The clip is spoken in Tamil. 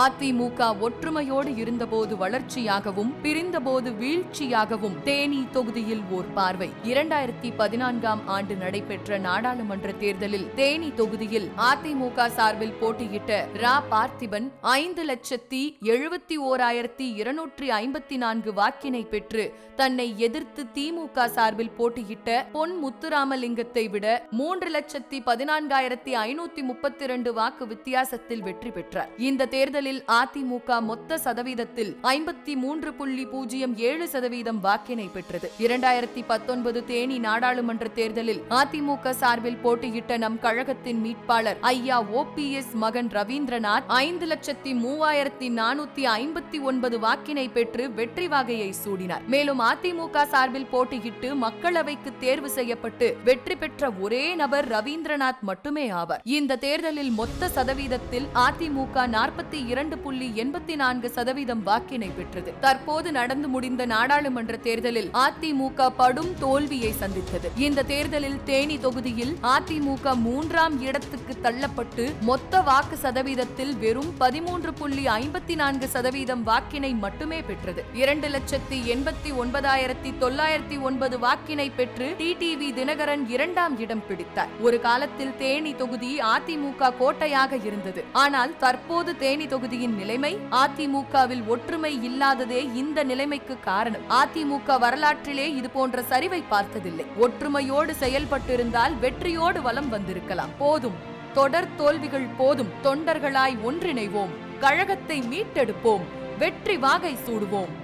அதிமுக ஒற்றுமையோடு இருந்தபோது வளர்ச்சியாகவும் பிரிந்தபோது வீழ்ச்சியாகவும் தேனி தொகுதியில் ஓர் பார்வை. இரண்டாயிரத்தி பதினான்காம் ஆண்டு நடைபெற்ற நாடாளுமன்ற தேர்தலில் தேனி தொகுதியில் அதிமுக சார்பில் போட்டியிட்ட ரா. பார்த்திபன் ஐந்து லட்சத்தி எழுபத்தி ஓராயிரத்தி இருநூற்றி ஐம்பத்தி நான்கு வாக்கினை பெற்று தன்னை எதிர்த்து திமுக சார்பில் போட்டியிட்ட பொன் முத்துராமலிங்கத்தை விட மூன்று லட்சத்தி பதினான்காயிரத்தி ஐநூத்தி முப்பத்தி இரண்டு வாக்கு வித்தியாசத்தில் வெற்றி பெற்றார். இந்த தேர்தல் தேர்தலில் அதிமுக மொத்த சதவீதத்தில் ஐம்பத்தி மூன்று புள்ளி பூஜ்ஜியம் ஏழு சதவீதம் வாக்கினை பெற்றது. இரண்டாயிரத்தி பத்தொன்பது தேனி நாடாளுமன்ற தேர்தலில் அதிமுக சார்பில் போட்டியிட்ட நம் கழகத்தின் மீட்பாளர் ஐயா ஓபிஎஸ் மகன் ரவீந்திரநாத் ஐந்து லட்சத்தி மூவாயிரத்தி நானூத்தி ஐம்பத்தி ஒன்பது வாக்கினை பெற்று வெற்றி வாகையை சூடினார். மேலும் அதிமுக சார்பில் போட்டியிட்டு மக்களவைக்கு தேர்வு செய்யப்பட்டு வெற்றி பெற்ற ஒரே நபர் ரவீந்திரநாத் மட்டுமே ஆவார். இந்த தேர்தலில் மொத்த சதவீதத்தில் அதிமுக நாற்பத்தி இரண்டு புள்ளி எண்பத்தி நான்கு சதவீதம் வாக்கினை பெற்றது. தற்போது நடந்து முடிந்த நாடாளுமன்ற தேர்தலில் அதிமுக படும் தோல்வியை சந்தித்தது. இந்த தேர்தலில் தேனி தொகுதியில் அதிமுக மூன்றாம் இடத்துக்கு தள்ளப்பட்டு மொத்த வாக்கு சதவீதத்தில் வெறும் பதிமூன்று புள்ளி ஐம்பத்தி நான்கு சதவீதம் வாக்கினை மட்டுமே பெற்றது. இரண்டு லட்சத்தி எண்பத்தி ஒன்பதாயிரத்தி தொள்ளாயிரத்தி ஒன்பது வாக்கினை பெற்று டிடிவி தினகரன் இரண்டாம் இடம் பிடித்தார். ஒரு காலத்தில் தேனி தொகுதி அதிமுக கோட்டையாக இருந்தது. ஆனால் தற்போது தேனி தொகுதி தொகுதியின் நிலைமை அதிமுகவில் ஒற்றுமை இல்லாததே இந்த நிலைமைக்கு காரணம். அதிமுக வரலாற்றிலே இது போன்ற சரிவை பார்த்ததில்லை. ஒற்றுமையோடு செயல்பட்டிருந்தால் வெற்றியோடு வலம் வந்திருக்கலாம். போதும். தொடர் தோல்விகள் போதும். தொண்டர்களாய் ஒன்றிணைவோம். கழகத்தை மீட்டெடுப்போம். வெற்றி வாகை சூடுவோம்.